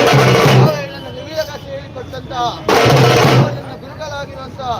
ವಿವಿಧ ಭಾಷೆ ಹೇಳಿಕೊಟ್ಟಂತಹ ಗುರುಗಳಾಗಿರುವಂತಹ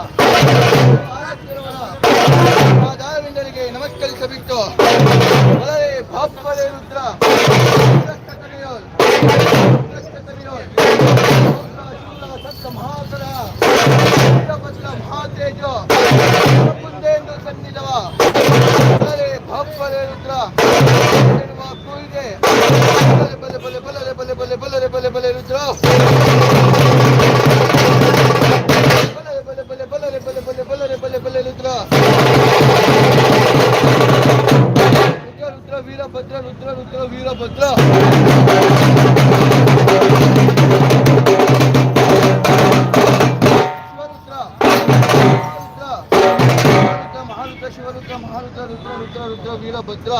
महारुद्र शिवरुद्र महारुद्र रुद्र रुद्र रुद्र वीरभद्रा.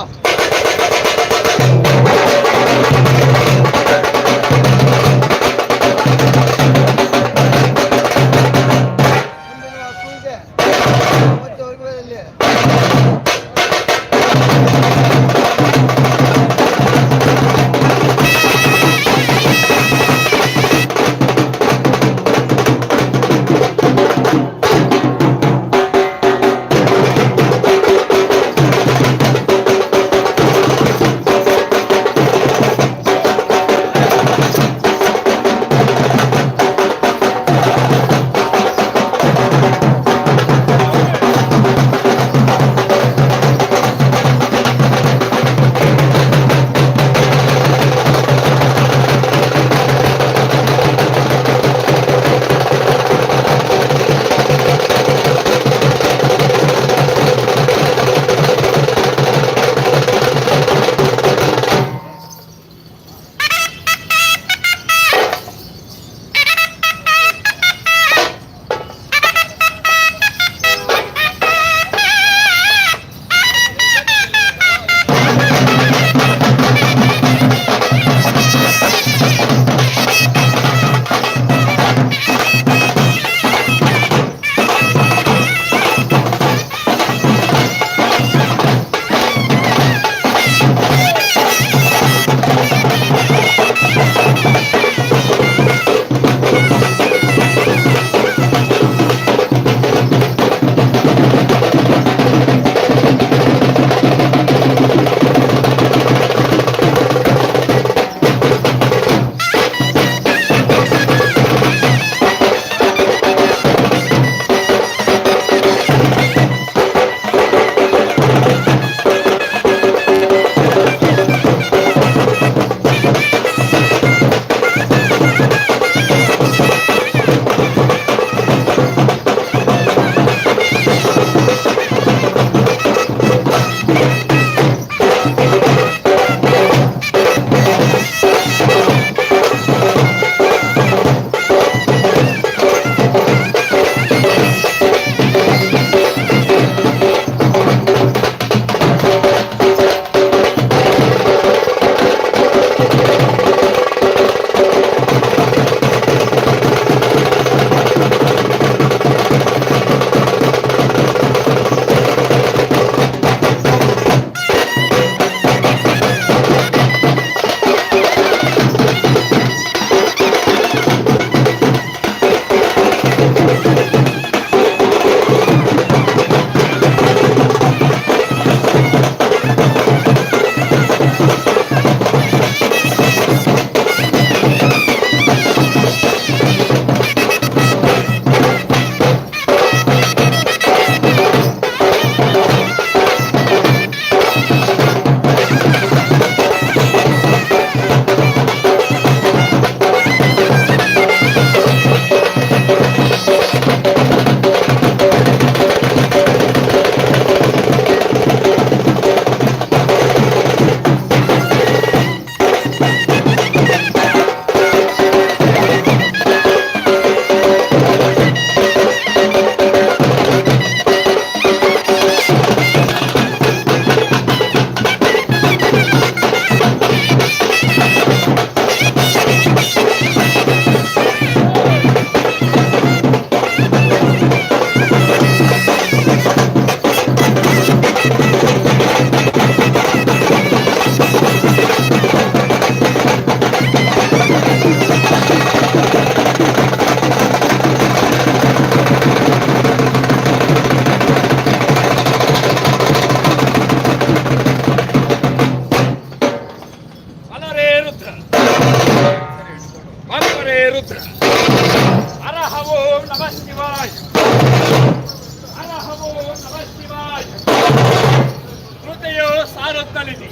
ಸಾರುತ್ತಲಿದೆ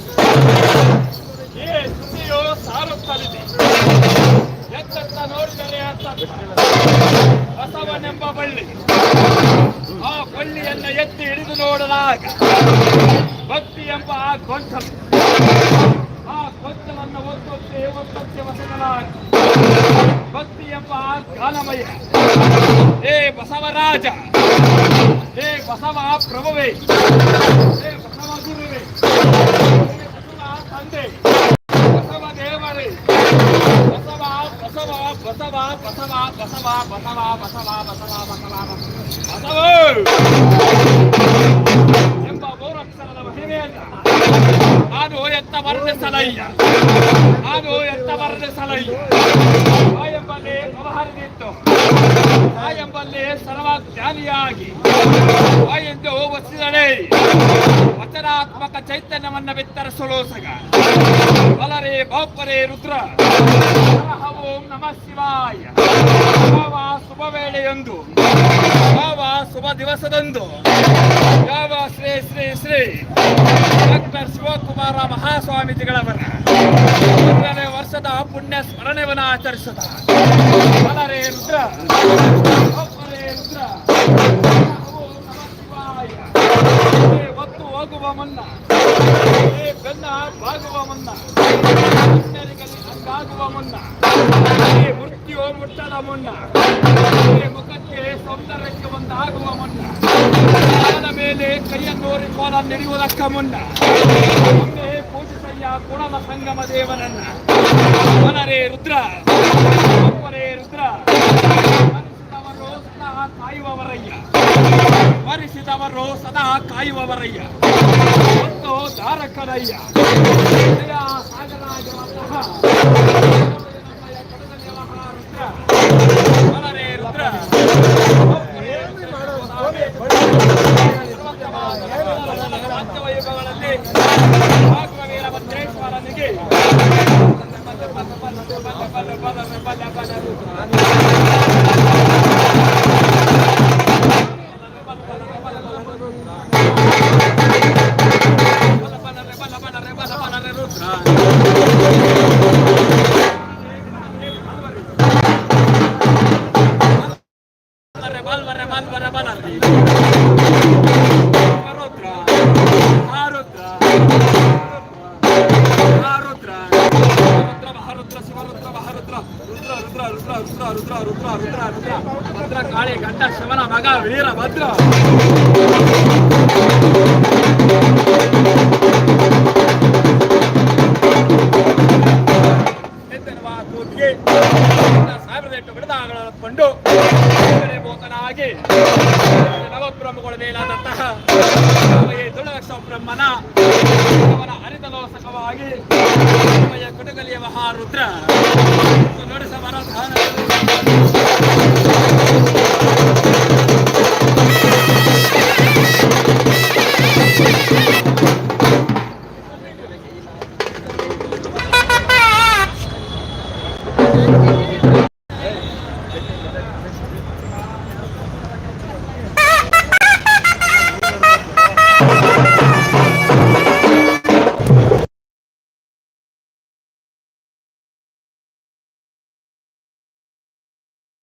ಈ ಸುದ್ದಿಯು ಸಾರುತ್ತಲಿದೆ ಎತ್ತ ನೋಡಿದರೆ ಬಸವನೆಂಬ ಬಳ್ಳಿ. ಆ ಬಳ್ಳಿಯನ್ನ ಎತ್ತಿ ಹಿಡಿದು ನೋಡಿದಾಗ ಭಕ್ತಿ ಎಂಬ ಆ ಗೊಂಚಲು ಆ ಗೊಂಚಲನ್ನು ಒತ್ತೊತ್ತೆ ಒತ್ತೊತ್ತೆ ವಸಗಲಾಗಿ ಭಕ್ತಿ ಎಂಬ ಆ ಗಾನಮಯ ಏ ಬಸವರಾಜ ಏ ಬಸವ ಪ್ರಭುವೇ. ತಂದೆ ಬಸವ ದೇವರೇ. ಬಸವ ಬಸವ ಬಸವ ಬಸವ ಬಸವ ಬಸವ ಬಸವ ಬಸವ ಬಸವ ಬಸವ. ಎಂಬ ಮೂರಕ್ಷರದ ಮಹಿಮೆಯನ್ನ ನಾನು ಎತ್ತ ಸಲಯ್ಯ ನಾನು ಎತ್ತ ವರ್ಣಿಸಲಯ್ಯ. ಎಂಬಲ್ಲಿ ವ್ಯವಹಾರದಿತ್ತು ಎಂಬಲ್ಲಿ ಸರ್ವ ಜ್ಞಾನಿಯಾಗಿ ಎಂದು ವಸಿದಳೆ ವಚನಾತ್ಮಕ ಚೈತನ್ಯವನ್ನ ಬಿತ್ತರಿಸಲು ಸಗ ಬಲರೇ ಬಾಪರೇ ರುದ್ರ. ಓಂ ನಮಃ ಶಿವಾಯ. ಯಾವ ಶುಭ ವೇಳೆಯೊಂದು, ಯಾವ ಶುಭ ದಿವಸದಂದು, ಯಾವ ಶ್ರೀ ಶ್ರೀ ಶ್ರೀ ಡಾಕ್ಟರ್ ಶಿವಕುಮಾರ ಮಹಾಸ್ವಾಮೀಜಿಗಳವರ. ಸದ ಪುಣ್ಯ ಸ್ಮರಣೆವನ ಆಚರಿಸದ ಅಲರೇ ರುದ್ರ ರುದ್ರ ಒತ್ತು ಹೋಗುವ ಮನ್ನ ಬೆನ್ನ ಬಾಗುವ ಮನ್ನ ಅಂಗಾಗುವ ಮುನ್ನ ಮೃತ್ಯು ಮುಟ್ಟದ ಮುನ್ನ ಮುಖಕ್ಕೆ ಸೌಂದರ್ಯಕ್ಕೆ ಒಂದಾಗುವ ಮುನ್ನ ಮೇಲೆ ಕೈಯನ್ನು ಕೋಲ ನೆರೆಯುವುದಕ್ಕ ಮುನ್ನ ಕುಣಮ ಸಂಗಮ ದೇವನನ್ನ. ಒನರೇ ರುದ್ರ. ಒಪ್ಪರೇ ರುದ್ರ. ಮನಸ್ಸಿನವರೋ ಸದಾ ಕಾಯುವವರಯ್ಯ. ಮರಿಸಿದವರೋ ಸದಾ ಕಾಯುವವರಯ್ಯ. ಒಂದು ಧಾರಕರಯ್ಯ ರುದ್ರ ಮಹಾರುದ್ರ ಶಿವರುದ್ರ, ಮಹಾರುದ್ರ, ರುದ್ರ ರುದ್ರ ರುದ್ರ ರುದ್ರ ರುದ್ರ ರುದ್ರ ರುದ್ರ ರುದ್ರ ಭದ್ರ ಕಾಳಿ, ಗಂಡ, ಶಿವನ, ಮಗ, ವೀರ, ಭದ್ರ. ಸಾವಿರದ ಎಂಟು ಬಿಡದಾಗಳನ್ನು ಭೂತನಾಗಿ ನವಬ್ರಹ್ಮಗಳ ಮೇಲಾದಂತಹ ತುಳಕ್ಷ ಬ್ರಹ್ಮನ ಕುಟುಕಲಿಯ ಮಹಾರುದ್ರ. ನೋಡಿಸ ಮಹಾರಾಧಾನ